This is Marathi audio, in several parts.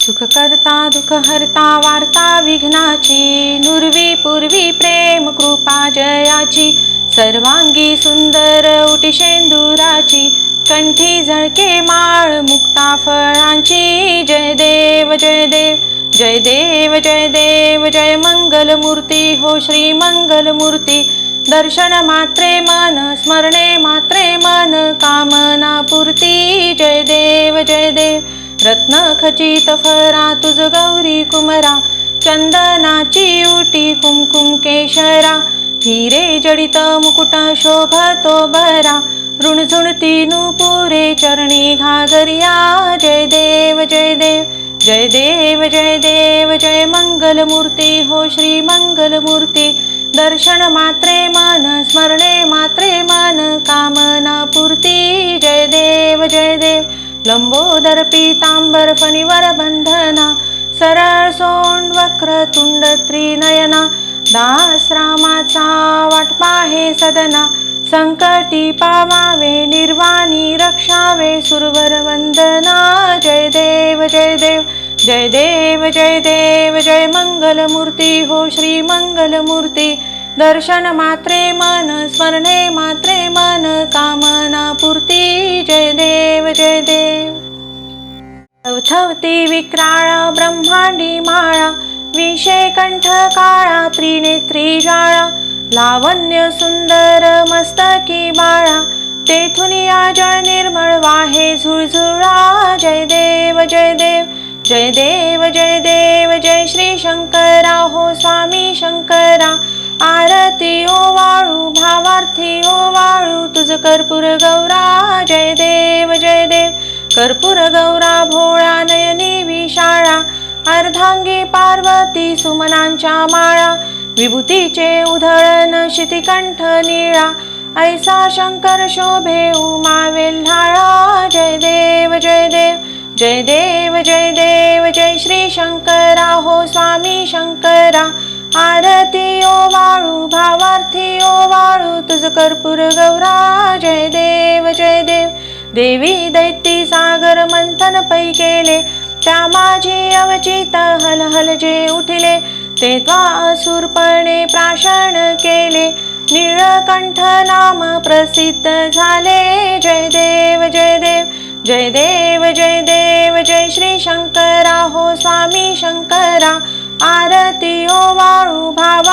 सुख करता दुख हरता वार्ता विघ्नाची नुरवी पूर्वी प्रेम कृपा जयाची सर्वांगी सुंदर उटी शेंदुराची कंठी झळके माळ मुक्ता फळांची जय देव जय देव जय देव जय देव जय मंगल मूर्ती हो श्री मंगल मूर्ती दर्शन मात्रे मन स्मरणे मात्रे मन कामना पूर्ती जय देव जय देव रत्न खचित फरा तुझ गौरी कुमरा चंदनाची उटी कुमकुम केशरा. हिरे जडित मुकुट शोभतो बरा ऋणझुणती नुपुरे चरणी घागरिया. जय देव जय देव जय देव जय देव जय मंगल मूर्ती. हो श्री मंगल मूर्ती दर्शन मात्रे मन स्मरणे मात्रे मन कामना पूर्ती. जय देव जय देव लंबोदर पीतांबर फणीवर बंधना सरळ सोंड वक्र तुंड त्रिनयना दास रामाचा वाटपा हे सदना संकटी पावावे निर्वाणी रक्षावे सुरवर वंदना जय देव जय देव जय देव जय देव जय मंगल मूर्ती हो श्री मंगल मूर्ती दर्शन मात्रे मन स्मरणे मात्रे मन कामना पूर्ती जय देव जय देव. छवती विक्राळ ब्रह्मांडी माळा विषे कंठ काळा त्रिनेत्री जाळा लावण्य सुंदर मस्तकी बाळा तेथून या जळ निर्मळ वाहे झुळझुळा जय देव जय देव. जय देव जय देव जय श्री शंकरा हो स्वामी शंकरा आरती ओ वाळू भावार्थी ओ वाळू तुझ कर्पूर गौरा जय देव जय देव. कर्पूर गौरा भोळा नयनी विशाळा अर्धांगी पार्वती सुमनांच्या माळा विभूतीचे उधळण शितिकंठ निळा ऐसा शंकर शोभे उमा वेल्हाळा जय देव जय देव. जय देव जय देव जय श्री शंकरा हो स्वामी शंकरा. आरती वाळू भावार्थी वाळू तुझ कर्पूर गौरा जय देव जय देव. देवी दैती सागर मंथन पै केले त्या माझी अवचित हल हल जे उठले ते त्वा असुरपणे प्राशन केले. निळकंठ नाम प्रसिद्ध झाले जय देव जय देव. जय देव जय देव जय श्री शंकरा हो स्वामी शंकरा. आरती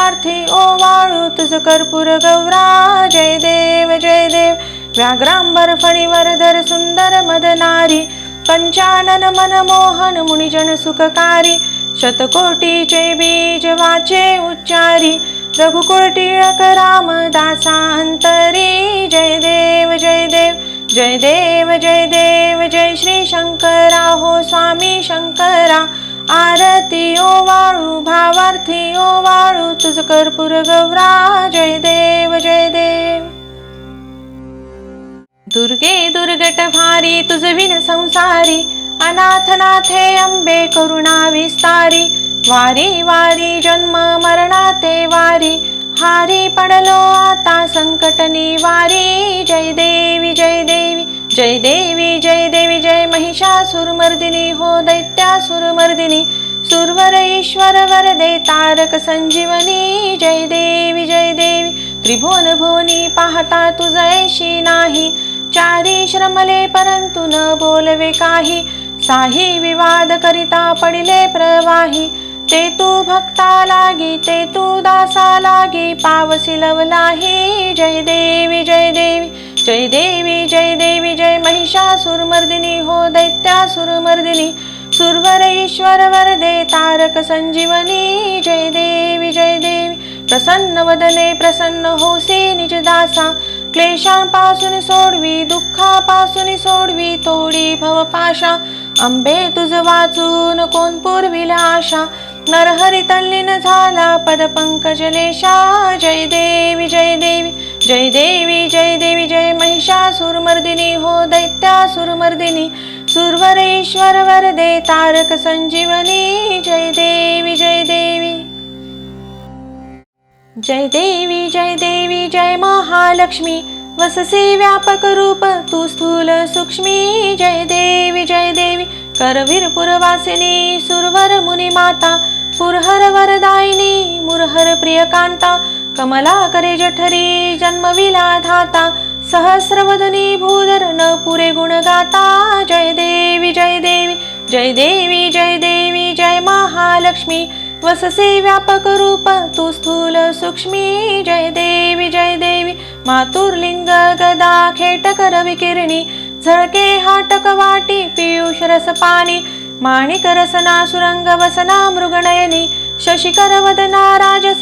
ओ वाळू ओ वाळू तुझ कर्पूर गौरा जय देव जय देव व्याघ्रांबर फणीवरधर सुंदर मदनारी पंचानन मनमोहन मुनिजन सुखकारी. शतकोटीचे बीज वाचे उच्चारी. रघुकुळ टिळक राम दासांतरी. जय देव जय देव जय देव जय देव जय श्री शंकरा हो स्वामी शंकरा. आरती ओ वाळू भावार्थी ओ वाळू तुझ कर्पूर गौरा जय देव जय देव. दुर्गे दुर्गट भारी तुझ विन संसारी अनाथ नाथे अंबे करुणा विस्तारी वारी वारी जन्म मरणा ते वारी हारी पडलो आता संकट निवारी जय देवी जय देवी. जय देवी जय देवी जय महिषासुरमर्दिनी हो दैत्यासुरमर्दिनी सुरवर ईश्वर वरदे तारक संजीवनी जय देवी जय देवी त्रिभुवन भुवनी पाहता तुझयशी नाही चारी श्रमले परंतु न बोलवे काही साही विवाद करिता पडिले प्रवाही ते तू भक्ता लागी ते तू दासा लागी पावसी लवलाही जय देवी जय देवी जय देवी जय देवी जय महिषासुरमर्दिनी हो दैत्यासुरमर्दिनी सुरवर ईश्वर वरदे तारक संजीवनी जय देवी जय देवी प्रसन्न वदने प्रसन्न होसे निज दासा क्लेशांपासून सोडवी दुःखापासून सोडवी तोडी भवपाशा अंबे तुझ वाचून कोण पुरविला आशा नरहरी तल्लीन झाला पद पंकजलेशा जय देवी जय देवी जय देवी जय देवी जय महिषासुरमर्दिनी हो दैत्यासुरमर्दिनी सुरवरेश्वर वरदे तारक संजीवनी जय देवी जय देवी। जय देवी जय देवी जय महालक्ष्मी वससे व्यापक रूप तू स्थूल सूक्ष्मी जय देवी जय देवी करवीर पुरवासिनी सुरवर मुनी माता पुरहर वरदायिनी मुरहर प्रियकांता कमला करे जठरी जन्मविला धाता सहस्रवदनी भूधर न पुरे गुण गाता जय देवी जय देवी जय देवी जय देवी जय महालक्ष्मी। वससे व्यापक रूप तू स्थूल सूक्ष्मी। जय देवी जय देवी मातुर्लिंग गदा खेटकर विकिरणी। झळके हाटक वाटी पियुष रस पाणी। माणिक रसना सुरंग वसना मृगनयनी। शशिकर वदना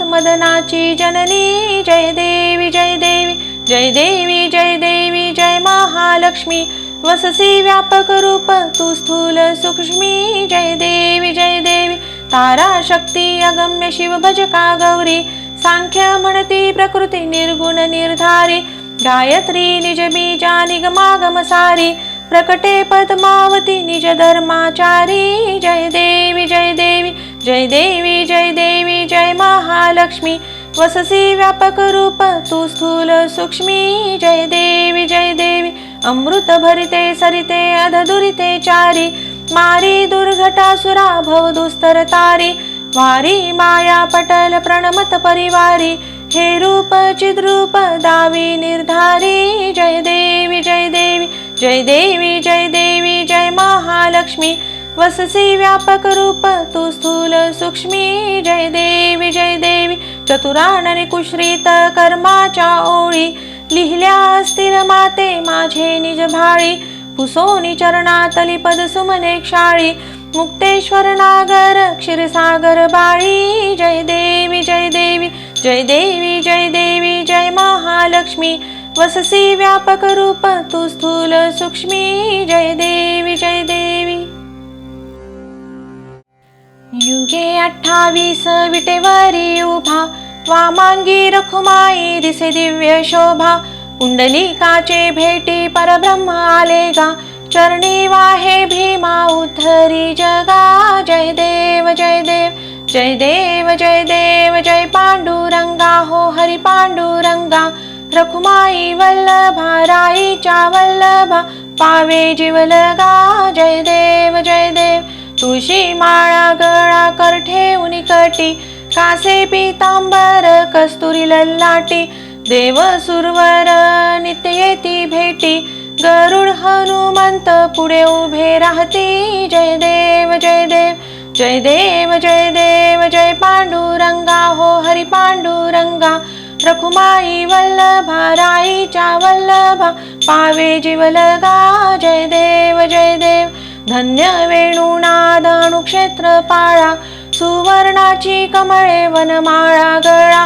मदनाची जननी जय देवी जय देवी जय देवी जय देवी जय महालक्ष्मी वससी व्यापक रूप तू स्थूल सूक्ष्मी जय देवी जय देवी तारा शक्ती अगम्य शिव भजका गौरी सांख्य म्हणती प्रकृती निर्गुण निर्धारी गायत्री निज बीजा निगमागम सारी प्रकटे पद्मावती निज धर्माचारी जय देवी जय देवी जय देवी जय देवी जय महालक्ष्मी. वससी व्यापक रूप तू स्थूल सूक्ष्मी. जय देवी जय देवी अमृत भरिते सरिते अधदुरिते चारी. मारी दुर्घटासुरा भव दुस्तर तारी. वारी माया पटल प्रणमत परिवारी. हे रूप चिद्रूप दावी निर्धारी. जय देवी जय देवी जय देवी जय देवी जय महालक्ष्मी. वससी व्यापक रूप तू स्थूल सूक्ष्मी जय देवी जय देवी चतुरानने कुश्रित कर्माच्या ओळी लिहिल्या असतील माते माझे निज भाळी पुसोनी चरणातली पद सुमने क्षाळी मुक्तेश्वर नागर क्षीरसागर बाळी जय देवी जय देवी जय देवी जय देवी जय महालक्ष्मी वससी व्यापक रूप तू स्थूल सूक्ष्मी जय देवी जय देवी युगे अठ्ठावीस विटेवरी उभा. वामांगी रखुमाई दिसे दिव्य शोभा. पुंडलिकाचे भेटी परब्रह्म आले गा चरणी वाहे भीमा उद्धरी जगा. जय देव जय देव जय देव जय देव जय पांडुरंगा. हो हरी पांडुरंगा. रखुमाई वल्लभा राईच्या वल्लभा. पावे जीवलगा जय देव जय देव तुळशी माळा गळा कर ठेवून कटी. कासे पितांबर कस्तुरी लल्लाटी. देव सुरवर नित्य येती भेटी. गरुड हनुमंत पुढे उभे राहती. जय देव जय देव जय देव जय देव जय पांडुरंगा. हो हरी पांडुरंगा रखुमाई वल्लभा राईच्या वल्लभा. पावे जीवलगा जय देव जय देव धन्य वेणुनाद क्षेत्र पाळा सुवर्णाची कमळे वनमाळा गळा.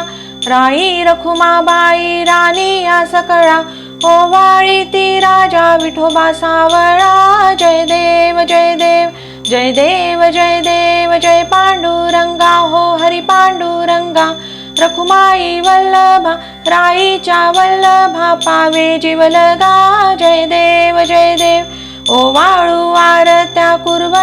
राई रखुमाबाई राणी या सकळा ओवाळी ती राजा विठोबा सावळा. जय देव जय देव जय देव जय देव जय पांडुरंगा हो हरी पांडुरंगा. रखुमाई वल्लभा राईच्या वल्लभा पावे जीवलगा. जय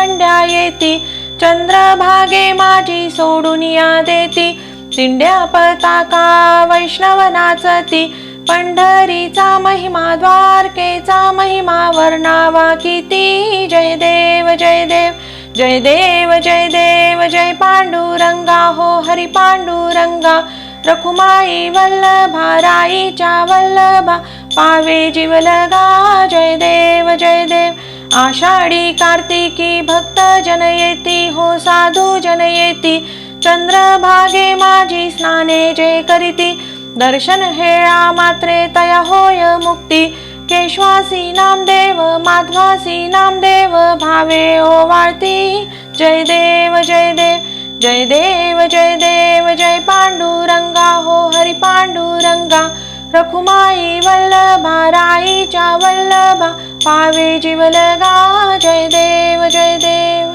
आरत्या येती. चंद्रभागे माझी सोडून या देती. शिंड्या पताका वैष्णव नाचती पंढरीचा महिमा द्वारकेचा महिमा वर्णावा किती. जय देव जय देव जय देव जय देव जय पांडुरंगा. हो हरी पांडुरंगा. रखुमाई वल्लभा राईच्या वल्लभा. पावे जीवलगा. जय देव जय देव आषाढी कार्तिकी भक्त जन येती हो साधू जन येती चंद्रभागे माझी स्नाने जे करीती दर्शन हेळा मात्रे तया होय मुक्ती केशवासी नामदेव माधवासी नामदेव भावे ओवाळती जय देव जय देव जय देव जय देव जय पांडुरंगा हो हरि पांडुरंगा रखुमाई वल्लभा राईच्या वल्लभा पावे जीवलगा जय देव जय देव.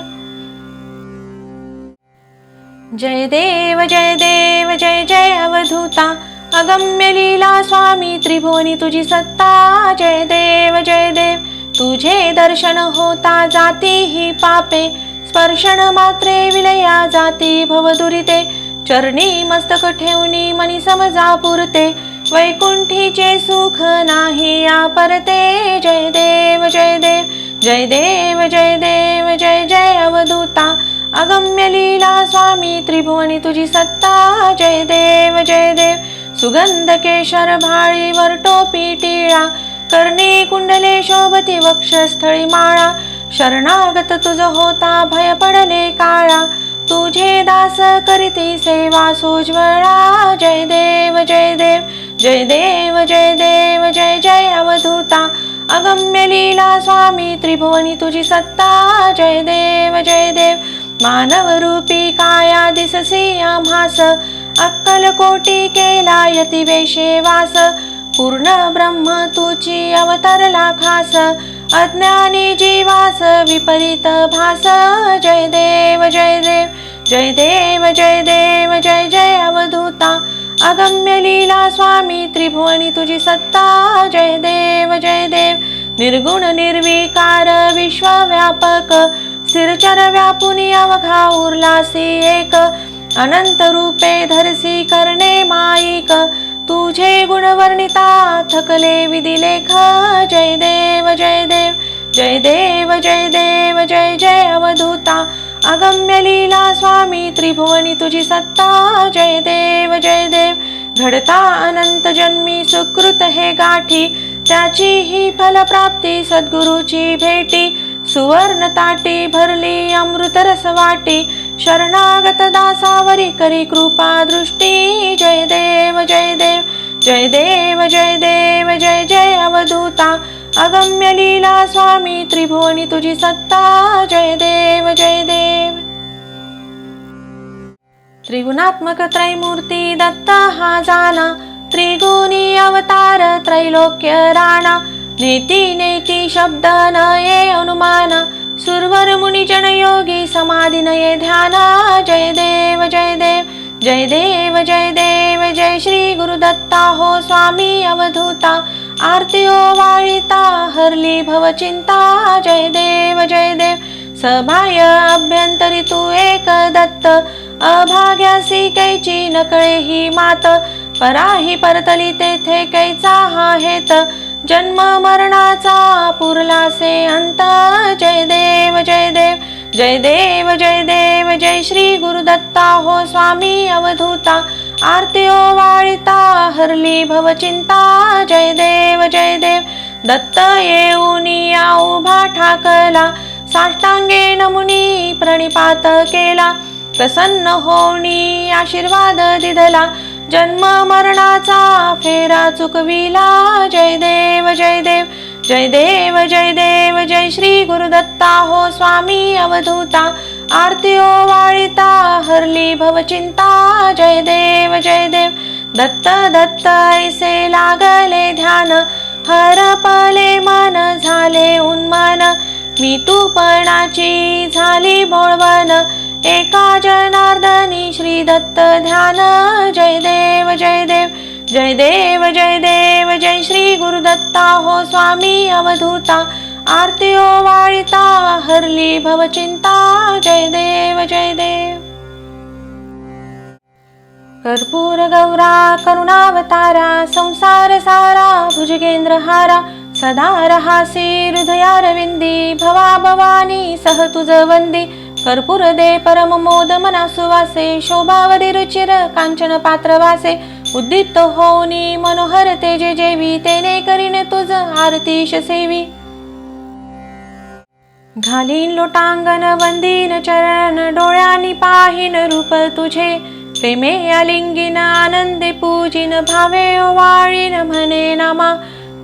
जय देव जय देव जय जय अवधूता अगम्य लीला स्वामी त्रिभुवनी तुझी सत्ता जय देव जय देव. तुझे दर्शन होता जाती ही पापे स्पर्शन मात्रे विलया जाती भवदुरिते. चरणी मस्तक ठेवणी मनी समजा पुरते वैकुंठीचे सुख नाही या परते जय देव जय देव जय देव जय देव जय जय अवधूता. अगम्य लीला स्वामी त्रिभुवनी तुझी सत्ता. जय देव जय देव सुगंध केशर भाळीवर टोपी टिळा. कर्णे कुंडले शोभती वक्षस्थळी माळा. शरणागत तुझ होता भय पडले काळा. तुझे दास करीती सेवा सोज्वळा. जय देव जय देव जय देव जय देव जय जय अवधूता. अगम्य लीला स्वामी त्रिभुवनी तुझी सत्ता. जय देव जय देव मानव रूपी काया दिससी आम्हास अक्कल कोटी केला यती वेशे वास पूर्ण ब्रह्म तुची अवतरला खास. अज्ञानी जीवास विपरीत भास। जय देव जय देव जय देव जय देव जय जय अवधूता। अगम्य लीला स्वामी त्रिभुवनी तुझी सत्ता। जय देव जय देव निर्गुण निर्विकार विश्वव्यापक। स्थिरचर व्यापुनी अवघा उरलासी एक। अनंत रूपे धरसी करणे माईक। तुझे गुणवर्णिता थकले विधिलेख जय देव जय देव जय देव जय देव जय जय अवधूता अगम्य लीला स्वामी त्रिभुवनी तुझी सत्ता जय देव जय देव घडता अनंत जन्मी सुकृत हे गाठी त्याची ही फलप्राप्ती सद्गुरूची भेटी सुवर्ण ताटे भरली अमृत रस वाटे शरणागत दासावरी करी कृपा दृष्टी. जय देव जय देव जय देव जय देव जय जय अवधूता. अगम्य लीला स्वामी त्रिभुवनी तुझी सत्ता. जय देव जय देव. त्रिगुणात्मक त्रैमूर्ती दत्ता हा जाना. त्रिगुणी अवतार त्रैलोक्य राणा. नेती नेती शब्द नये अनुमान। सुरवर मुनिजन योगी समाधी नये ध्याना। जय देव जय देव जय देव जय देव जय श्री गुरुदत्ता। हो स्वामी अवधूता। आरती वाळिता हरली भवचिंता जय देव जय देव सभाय अभ्यंतरी तू एक दत्त अभाग्यासी कैची नकळे ही मात। पराही परतली तेथे कैचा हा हेत। जन्म मरणाचा पुरलासे अंत. जय देव जय देव जय देव जय देव जय श्री गुरुदत्ता. हो स्वामी अवधूता आरती ओ वाळिता हरली भवचिंता जय देव जय देव दत्त येऊनी या उभा ठाकला. साष्टांगे नमुनी प्रणिपात केला. प्रसन्न होणी आशीर्वाद दिधला. जन्म मरणाचा फेरा चुकविला. जय देव जय देव जय देव जय देव जय श्री गुरुदत्ता. हो स्वामी अवधूता आरती ओ वाळिता हरली भवचिंता जय देव जय देव दत्त दत्त ऐसे लागले ध्यान. हरपले मन झाले उन्मन. मी तूपणाची झाली बोळवन एका जनार्दनी श्री दत्त ध्यान। जय देव जय देव जय देव जय देव जय श्री गुरुदत्ता। हो स्वामी अवधूता आरती ओ वाळिता हरली भवचिंता जय देव जय देव। कर्पूर गौरा करुणावतारा संसार सारा भुजगेंद्र हारा सदा रहासी हृदयारविंदी भवा भवानी सह तुझ वंदी। कर्पूर दे परम मोद मना सुवासे शोभावधी रुचिर कांचन पात्र वासे उद्दीप्त होनी मनोहर तेजे जेवी तेने करीने तुझ आरतीश सेवी। घालीन लोटांगन वंदीन चरण डोळ्यानी पाहिन रूप तुझे। प्रेमे अलिंगिन आनंदे पूजिन भावे वाळीन म्हणे नामा।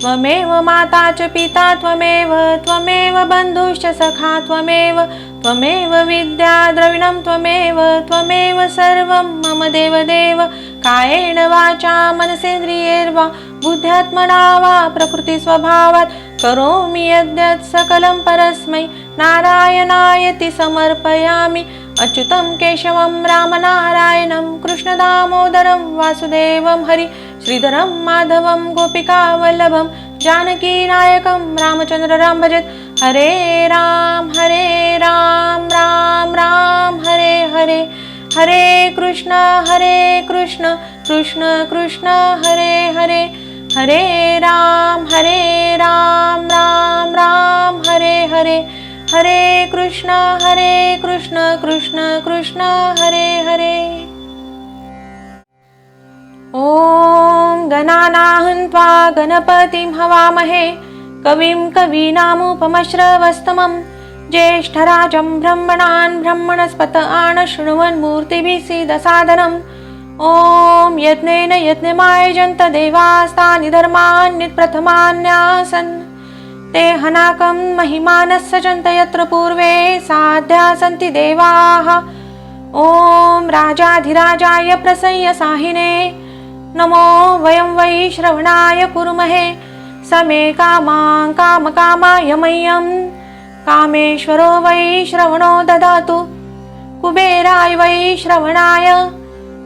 त्वमेव माता च पिता त्वमेव त्वमेव बन्धुश्च सखा त्वमेव त्वमेव विद्या द्रविणं त्वमेव त्वमेव सर्वं मम देवदेव। कायेण वाचा मनसेन्द्रियैर्वा बुद्ध्यात्मना वा प्रकृतिस्वभावात्। करोमि यद्यत् सकलं परस्मै नारायणायति समर्पयामि। अच्युतं केशवं रामनारायणं कृष्णदामोदरं वासुदेवं हरि श्रीधरं माधवं गोपिकावल्लभं जानकीनायकं रामचन्द्र राम भजत। हरे राम हरे राम राम राम हरे हरे। हरे कृष्ण हरे कृष्ण कृष्ण कृष्ण हरे हरे। हरे राम हरे राम राम राम हरे हरे। हरे कृष्ण हरे कृष्ण कृष्ण कृष्ण हरे हरे। ॐ गणानाहं त्वा गणपतिं हवामहे। कविं कवीनामुपमश्रवस्तमं। ज्येष्ठराजं ब्रह्मणान् ब्रह्मणस्पत आण शृण्वन्मूर्तिभिः ॐ यज्ञेन यज्ञमायजन्त देवास्तानि धर्मान्यप्रथमान्यासन् ते हनाकं महिमानस्सजन्त यत्र पूर्वे साध्या सन्ति देवाः। ॐ राजाधिराजाय प्रसय्य साहिने। नमो वयं वै श्रवणाय कुर्महे। समे कामां कामकामाय मह्यं। कामेश्वरो वै श्रवणो ददातु। कुबेराय वै श्रवणाय।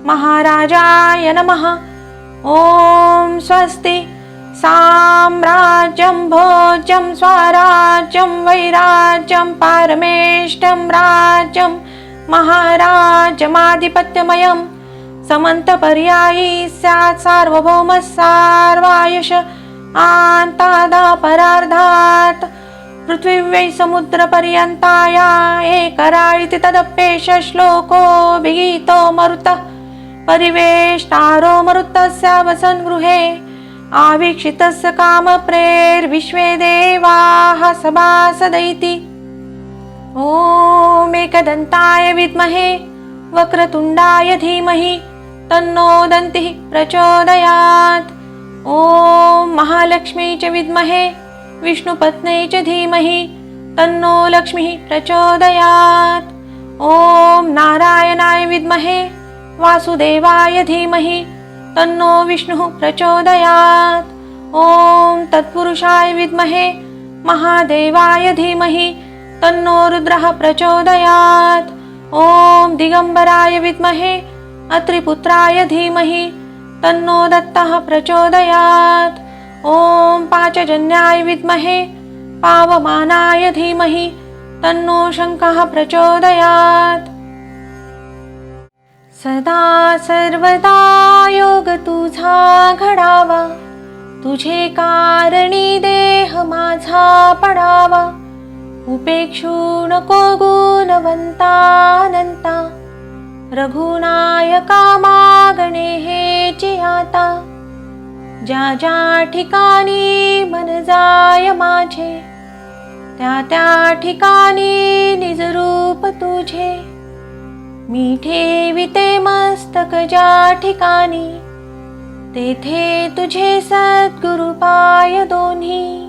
महाराजाय नमः। ॐ स्वस्ति। साम्राज्यं भोज्यं स्वराज्यं वैराज्यं पारमेष्टं राज्यं समंत पर्यायी स्यात् सार्वभौम सार्वायुष आन्तादापरार्धात्। पृथ्वी पर्यंताया एकरा इति तदप्येष श्लोको विगीतो मरुतः। परिवेष्टारो मरुतस्य वसन् गृहे। आवीक्षितस्य कामप्रेर्विश्वे देवाः सभासदैति। ॐ एकदन्ताय विद्महे वक्रतुण्डाय धीमहि। तन्नो दन्तिः प्रचोदयात्। ॐ महालक्ष्मी च विद्महे विष्णुपत्न्यै च धीमहि तन्नो लक्ष्मीः प्रचोदयात्। ॐ नारायणाय विद्महे वासुदेवाय धीमहि तन्नो विष्णुः प्रचोदयात्। ॐ तत्पुरुषाय विद्महे महादेवाय धीमहि तन्नो रुद्रः प्रचोदयात्। ॐ दिगम्बराय विद्महे अत्रिपुत्राय धीमहि तन्नो दत्तः प्रचोदयात्। ॐ पाचजन्याय विद्महे पावमानाय धीमहि तन्नो शङ्कः प्रचोदयात्। सदा सर्वदा योग तुझा घडावा तुझे कारणी देह माझा पडावा। उपेक्षू नको गुणवंतानंता रघुनायका मागणे हे आता. ज्या ज्या ठिकाणी मन जाय माझे त्या त्या ठिकाणी निज रूप तुझे. मी ठेविते मस्तक ज्या ठिकाणी तेथे तुझे सद्गुरु पाय दोन्ही.